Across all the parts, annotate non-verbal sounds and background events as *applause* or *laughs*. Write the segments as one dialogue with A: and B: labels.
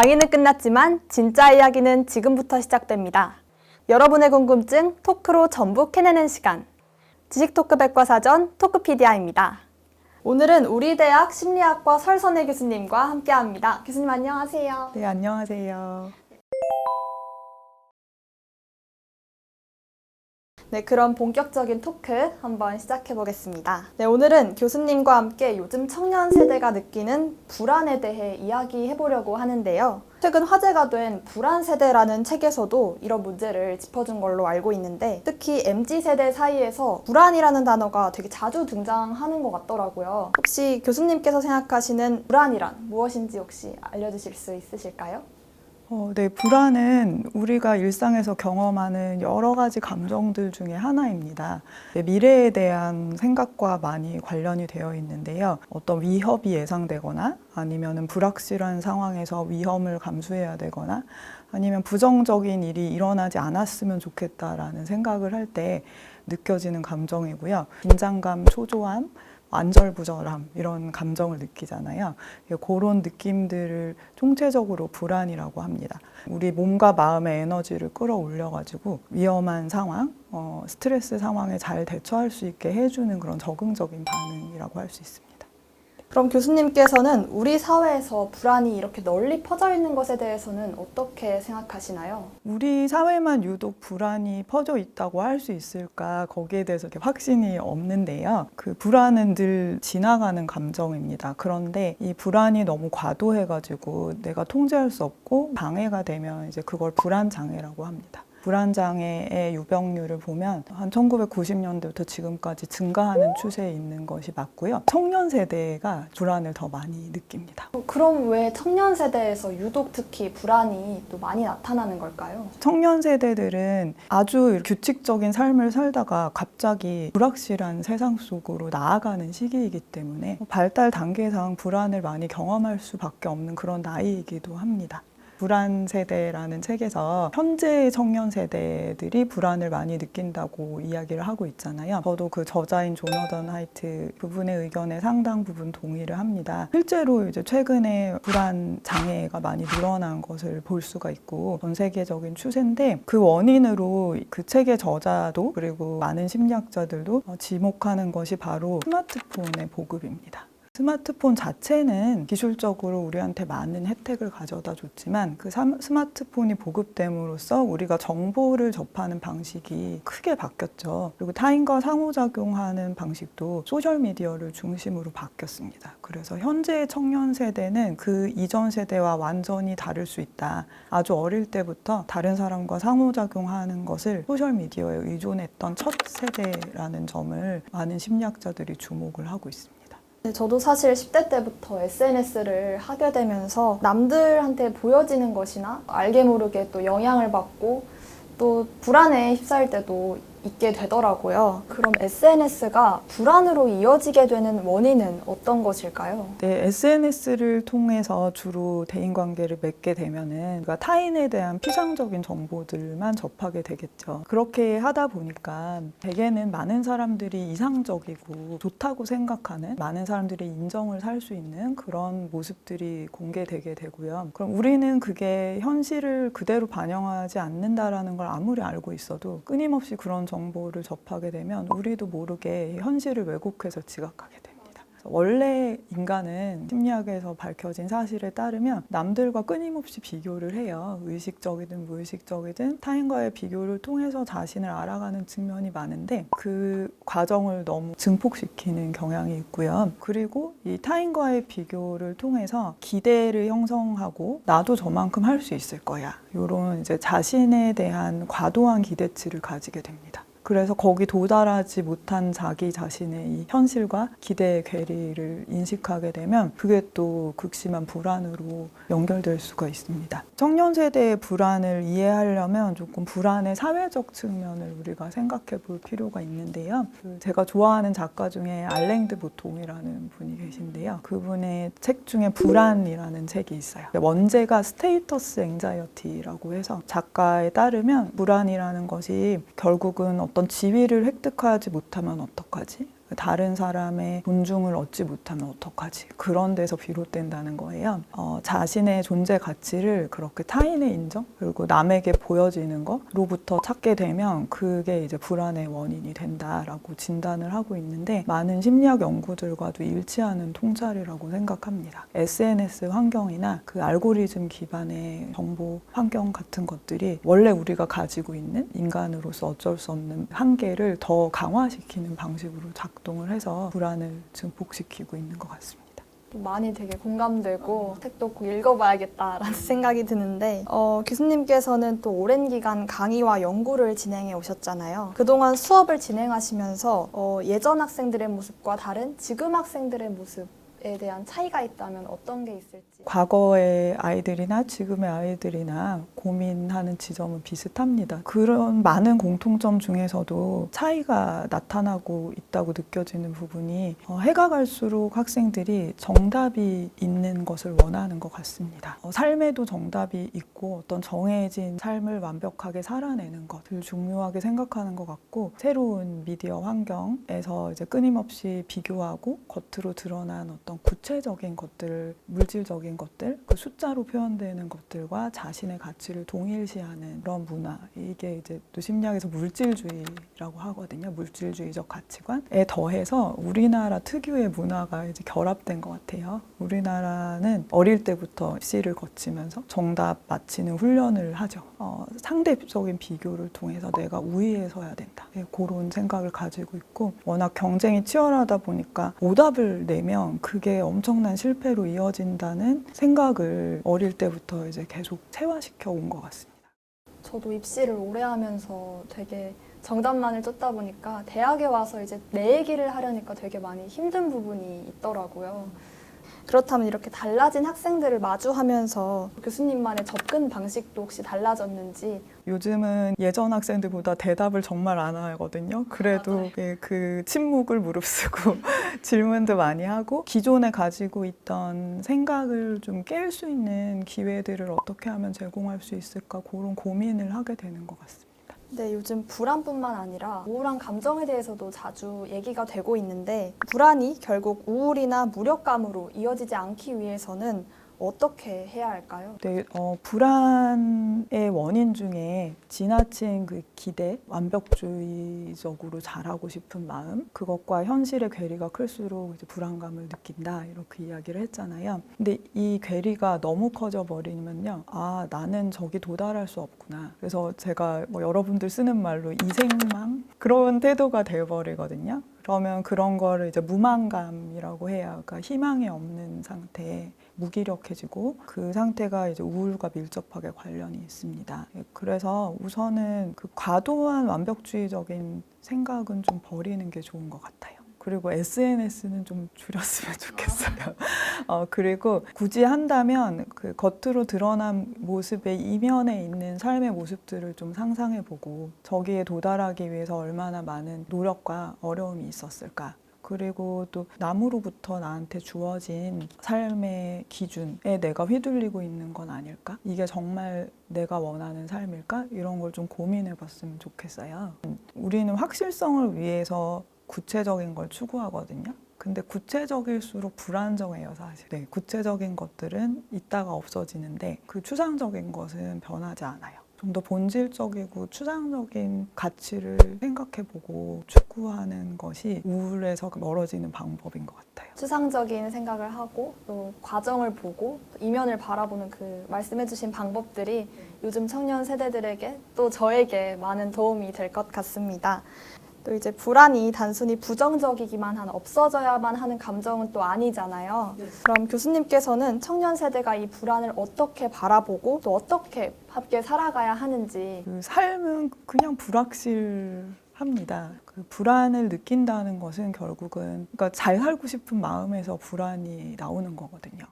A: 강의는 끝났지만 진짜 이야기는 지금부터 시작됩니다. 여러분의 궁금증 토크로 전부 캐내는 시간. 지식 토크 백과사전 토크피디아입니다. 오늘은 우리 대학 심리학과 설선혜 교수님과 함께합니다. 교수님 안녕하세요.
B: 네, 안녕하세요.
A: 네, 그럼 본격적인 토크 한번 시작해 보겠습니다. 네, 오늘은 교수님과 함께 요즘 청년 세대가 느끼는 불안에 대해 이야기해 보려고 하는데요. 최근 화제가 된 불안 세대라는 책에서도 이런 문제를 짚어준 걸로 알고 있는데 특히 MZ 세대 사이에서 불안이라는 단어가 되게 자주 등장하는 것 같더라고요. 혹시 교수님께서 생각하시는 불안이란 무엇인지 혹시 알려주실 수 있으실까요?
B: 어, 네, 불안은 우리가 일상에서 경험하는 여러 가지 감정들 중에 하나입니다. 네, 미래에 대한 생각과 많이 관련이 되어 있는데요. 어떤 위협이 예상되거나 아니면 불확실한 상황에서 위험을 감수해야 되거나 아니면 부정적인 일이 일어나지 않았으면 좋겠다라는 생각을 할 때 느껴지는 감정이고요. 긴장감, 초조함, 안절부절함 이런 감정을 느끼잖아요. 예, 그런 느낌들을 총체적으로 불안이라고 합니다. 우리 몸과 마음의 에너지를 끌어올려가지고 위험한 상황, 어, 스트레스 상황에 잘 대처할 수 있게 해주는 그런 적응적인 반응이라고 할 수 있습니다.
A: 그럼 교수님께서는 우리 사회에서 불안이 이렇게 널리 퍼져 있는 것에 대해서는 어떻게 생각하시나요?
B: 우리 사회만 유독 불안이 퍼져 있다고 할 수 있을까 거기에 대해서 이렇게 확신이 없는데요. 그 불안은 늘 지나가는 감정입니다. 그런데 이 불안이 너무 과도해가지고 내가 통제할 수 없고 방해가 되면 이제 그걸 불안 장애라고 합니다. 불안 장애의 유병률을 보면 한 1990년대부터 지금까지 증가하는 추세에 있는 것이 맞고요. 청년 세대가 불안을 더 많이 느낍니다.
A: 그럼 왜 청년 세대에서 유독 특히 불안이 또 많이 나타나는 걸까요?
B: 청년 세대들은 아주 규칙적인 삶을 살다가 갑자기 불확실한 세상 속으로 나아가는 시기이기 때문에 발달 단계상 불안을 많이 경험할 수밖에 없는 그런 나이이기도 합니다. 불안 세대라는 책에서 현재 청년 세대들이 불안을 많이 느낀다고 이야기를 하고 있잖아요. 저도 그 저자인 조너던 하이트 그분의 의견에 상당 부분 동의를 합니다. 실제로 이제 최근에 불안 장애가 많이 늘어난 것을 볼 수가 있고 전 세계적인 추세인데 그 원인으로 그 책의 저자도 그리고 많은 심리학자들도 어, 지목하는 것이 바로 스마트폰의 보급입니다. 스마트폰 자체는 기술적으로 우리한테 많은 혜택을 가져다 줬지만 그 삼- 스마트폰이 보급됨으로써 우리가 정보를 접하는 방식이 크게 바뀌었죠. 그리고 타인과 상호작용하는 방식도 소셜미디어를 중심으로 바뀌었습니다. 그래서 현재 청년 세대는 그 이전 세대와 완전히 다를 수 있다. 아주 어릴 때부터 다른 사람과 상호작용하는 것을 소셜미디어에 의존했던 첫 세대라는 점을 많은 심리학자들이 주목을 하고 있습니다.
A: 네, 저도 사실 10대 때부터 SNS를 하게 되면서 남들한테 보여지는 것이나 알게 모르게 또 영향을 받고 또 불안에 휩싸일 때도 있게 되더라고요. 그럼 SNS가 불안으로 이어지게 되는 원인은 어떤 것일까요?
B: 네, SNS를 통해서 주로 대인 관계를 맺게 되면은 그러니까 타인에 대한 피상적인 정보들만 접하게 되겠죠. 그렇게 하다 보니까 대개는 많은 사람들이 이상적이고 좋다고 생각하는 많은 사람들이 인정을 살 수 있는 그런 모습들이 공개되게 되고요. 그럼 우리는 그게 현실을 그대로 반영하지 않는다라는 걸 아무리 알고 있어도 끊임없이 그런 정보를 접하게 되면 우리도 모르게 현실을 왜곡해서 지각하게 됩니다. 원래 인간은 심리학에서 밝혀진 사실에 따르면 남들과 끊임없이 비교를 해요. 의식적이든 무의식적이든 타인과의 비교를 통해서 자신을 알아가는 측면이 많은데 그 과정을 너무 증폭시키는 경향이 있고요. 그리고 이 타인과의 비교를 통해서 기대를 형성하고 나도 저만큼 할 수 있을 거야. 이런 이제 자신에 대한 과도한 기대치를 가지게 됩니다. 그래서 거기 도달하지 못한 자기 자신의 이 현실과 기대의 괴리를 인식하게 되면 그게 또 극심한 불안으로 연결될 수가 있습니다. 청년 세대의 불안을 이해하려면 조금 불안의 사회적 측면을 우리가 생각해 볼 필요가 있는데요. 그 제가 좋아하는 작가 중에 알랭드 보통이라는 분이 계신데요. 그분의 책 중에 불안이라는 책이 있어요. 원제가 스테이터스 앵자이어티라고 해서 작가에 따르면 불안이라는 것이 결국은 어떤 지위를 획득하지 못하면 어떡하지? 다른 사람의 존중을 얻지 못하면 어떡하지? 그런 데서 비롯된다는 거예요. 어, 자신의 존재 가치를 그렇게 타인의 인정 그리고 남에게 보여지는 거로부터 찾게 되면 그게 이제 불안의 원인이 된다라고 진단을 하고 있는데 많은 심리학 연구들과도 일치하는 통찰이라고 생각합니다. SNS 환경이나 그 알고리즘 기반의 정보 환경 같은 것들이 원래 우리가 가지고 있는 인간으로서 어쩔 수 없는 한계를 더 강화시키는 방식으로 작동 을 해서 불안을 증폭시키고 있는 것 같습니다.
A: 많이 되게 공감되고 책도 꼭 읽어봐야겠다라는 *laughs* 생각이 드는데 어, 교수님께서는 또 오랜 기간 강의와 연구를 진행해 오셨잖아요. 그동안 수업을 진행하시면서 어, 예전 학생들의 모습과 다른 지금 학생들의 모습에 대한 차이가 있다면 어떤 게 있을지
B: 과거의 아이들이나 지금의 아이들이나 고민하는 지점은 비슷합니다. 그런 많은 공통점 중에서도 차이가 나타나고 있다고 느껴지는 부분이 어, 해가 갈수록 학생들이 정답이 있는 것을 원하는 것 같습니다. 어, 삶에도 정답이 있고 어떤 정해진 삶을 완벽하게 살아내는 것을 중요하게 생각하는 것 같고 새로운 미디어 환경에서 이제 끊임없이 비교하고 겉으로 드러난 어떤 구체적인 것들, 물질 적인 것들, 그 숫자로 표현되는 것들과 자신의 가치를 동일시하는 그런 문화. 이게 이제 또 심리학에서 물질주의라고 하거든요. 물질주의적 가치관에 더해서 우리나라 특유의 문화가 이제 결합된 것 같아요. 우리나라는 어릴 때부터 시를 거치면서 정답 맞히는 훈련을 하죠. 어, 상대적인 비교를 통해서 내가 우위에 서야 된다. 네, 그런 생각을 가지고 있고 워낙 경쟁이 치열하다 보니까 오답을 내면 그게 엄청난 실패로 이어진다는 생각을 어릴 때부터 이제 계속 체화시켜 온 것 같습니다.
A: 저도 입시를 오래 하면서 되게 정답만을 쫓다 보니까 대학에 와서 이제 내 얘기를 하려니까 되게 많이 힘든 부분이 있더라고요. 그렇다면 이렇게 달라진 학생들을 마주하면서 교수님만의 접근 방식도 혹시 달라졌는지
B: 요즘은 예전 학생들보다 대답을 정말 안 하거든요. 그래도
A: 맞아요.
B: 예, 그 침묵을 무릅쓰고 *laughs* 질문도 많이 하고 기존에 가지고 있던 생각을 좀 깰 수 있는 기회들을 어떻게 하면 제공할 수 있을까 그런 고민을 하게 되는 것 같습니다.
A: 네, 요즘 불안뿐만 아니라 우울한 감정에 대해서도 자주 얘기가 되고 있는데 불안이 결국 우울이나 무력감으로 이어지지 않기 위해서는 어떻게 해야 할까요?
B: 네, 어, 불안의 원인 중에 지나친 그 기대, 완벽주의적으로 잘하고 싶은 마음, 그것과 현실의 괴리가 클수록 이제 불안감을 느낀다 이렇게 이야기를 했잖아요. 근데 이 괴리가 너무 커져 버리면요, 아 나는 저기 도달할 수 없구나. 그래서 제가 뭐 여러분들 쓰는 말로 이생망 그런 태도가 되어버리거든요. 그러면 그런 거를 이제 무망감이라고 해야, 그러니까 희망이 없는 상태. 무기력해지고 그 상태가 이제 우울과 밀접하게 관련이 있습니다. 예, 그래서 우선은 그 과도한 완벽주의적인 생각은 좀 버리는 게 좋은 것 같아요. 그리고 SNS는 좀 줄였으면 좋겠어요. 어, 그리고 굳이 한다면 그 겉으로 드러난 모습의 이면에 있는 삶의 모습들을 좀 상상해 보고 저기에 도달하기 위해서 얼마나 많은 노력과 어려움이 있었을까. 그리고 또 남으로부터 나한테 주어진 삶의 기준에 내가 휘둘리고 있는 건 아닐까? 이게 정말 내가 원하는 삶일까? 이런 걸 좀 고민해 봤으면 좋겠어요. 우리는 확실성을 위해서 구체적인 걸 추구하거든요. 근데 구체적일수록 불안정해요, 사실. 네, 구체적인 것들은 있다가 없어지는데 그 추상적인 것은 변하지 않아요. 좀 더 본질적이고 추상적인 가치를 생각해보고 추구하는 것이 우울에서 멀어지는 방법인 것 같아요.
A: 추상적인 생각을 하고 또 과정을 보고 또 이면을 바라보는 그 말씀해주신 방법들이 요즘 청년 세대들에게 또 저에게 많은 도움이 될 것 같습니다. 또 이제 불안이 단순히 부정적이기만 한 없어져야만 하는 감정은 또 아니잖아요. 그럼 교수님께서는 청년 세대가 이 불안을 어떻게 바라보고 또 어떻게 함께 살아가야 하는지
B: 그 삶은 그냥 불확실합니다. 그 불안을 느낀다는 것은 결국은 그러니까 잘 살고 싶은 마음에서 불안이 나오는 거거든요.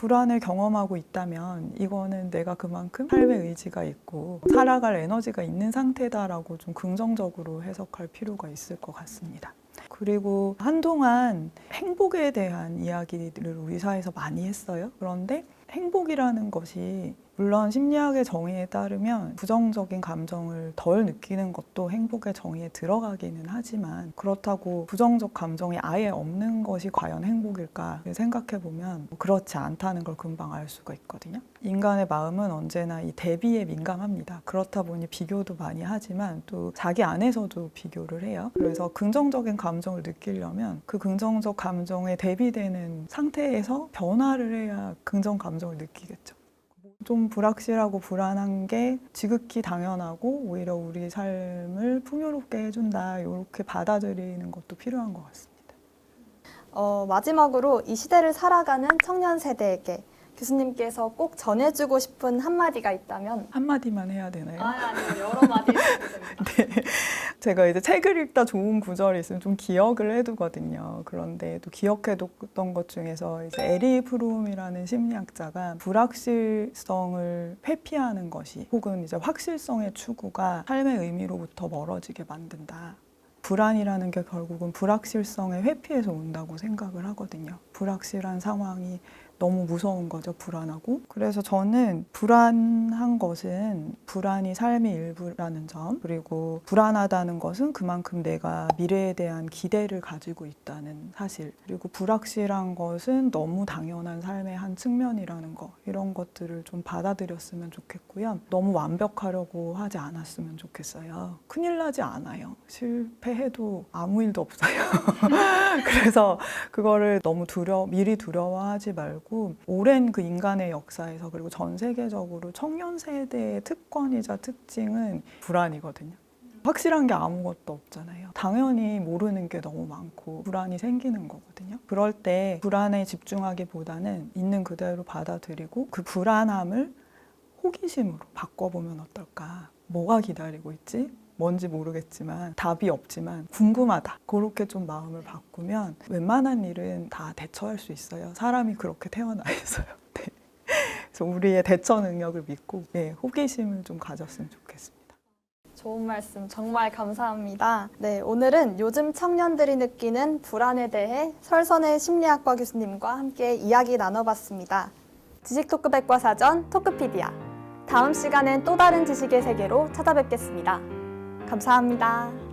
B: 불안을 경험하고 있다면 이거는 내가 그만큼 삶의 의지가 있고 살아갈 에너지가 있는 상태다라고 좀 긍정적으로 해석할 필요가 있을 것 같습니다. 그리고 한동안 행복에 대한 이야기들을 우리 사회에서 많이 했어요. 그런데 행복이라는 것이 물론 심리학의 정의에 따르면 부정적인 감정을 덜 느끼는 것도 행복의 정의에 들어가기는 하지만 그렇다고 부정적 감정이 아예 없는 것이 과연 행복일까 생각해 보면 그렇지 않다는 걸 금방 알 수가 있거든요. 인간의 마음은 언제나 이 대비에 민감합니다. 그렇다 보니 비교도 많이 하지만 또 자기 안에서도 비교를 해요. 그래서 긍정적인 감정을 느끼려면 그 긍정적 감정에 대비되는 상태에서 변화를 해야 긍정 감정을 느끼겠죠. 좀 불확실하고 불안한 게 지극히 당연하고 오히려 우리 삶을 풍요롭게 해준다 이렇게 받아들이는 것도 필요한 것 같습니다.
A: 어, 마지막으로 이 시대를 살아가는 청년 세대에게 교수님께서 꼭 전해주고 싶은 한마디가 있다면
B: 한마디만 해야 되나요?
A: 아니요 여러 마디 해주셔도 됩니다. *laughs*
B: 제가 이제 책을 읽다 좋은 구절이 있으면 좀 기억을 해두거든요. 그런데 또 기억해뒀던 것 중에서 이제 에리 프롬이라는 심리학자가 불확실성을 회피하는 것이 혹은 이제 확실성의 추구가 삶의 의미로부터 멀어지게 만든다. 불안이라는 게 결국은 불확실성의 회피에서 온다고 생각을 하거든요. 불확실한 상황이 너무 무서운 거죠, 불안하고. 그래서 저는 불안한 것은 불안이 삶의 일부라는 점, 그리고 불안하다는 것은 그만큼 내가 미래에 대한 기대를 가지고 있다는 사실, 그리고 불확실한 것은 너무 당연한 삶의 한 측면이라는 거, 이런 것들을 좀 받아들였으면 좋겠고요. 너무 완벽하려고 하지 않았으면 좋겠어요. 큰일 나지 않아요. 실패 해도 아무 일도 없어요. *laughs* 그래서 그거를 너무 두려 미리 두려워하지 말고 오랜 그 인간의 역사에서 그리고 전 세계적으로 청년 세대의 특권이자 특징은 불안이거든요. 확실한 게 아무것도 없잖아요. 당연히 모르는 게 너무 많고 불안이 생기는 거거든요. 그럴 때 불안에 집중하기보다는 있는 그대로 받아들이고 그 불안함을 호기심으로 바꿔보면 어떨까? 뭐가 기다리고 있지? 뭔지 모르겠지만 답이 없지만 궁금하다. 그렇게 좀 마음을 바꾸면 웬만한 일은 다 대처할 수 있어요. 사람이 그렇게 태어나 있어요. *laughs* 네. 그래서 우리의 대처 능력을 믿고 네, 호기심을 좀 가졌으면 좋겠습니다.
A: 좋은 말씀 정말 감사합니다. 네, 오늘은 요즘 청년들이 느끼는 불안에 대해 설선의 심리학과 교수님과 함께 이야기 나눠봤습니다. 지식 토크 백과 사전 토크피디아. 다음 시간엔 또 다른 지식의 세계로 찾아뵙겠습니다. 감사합니다.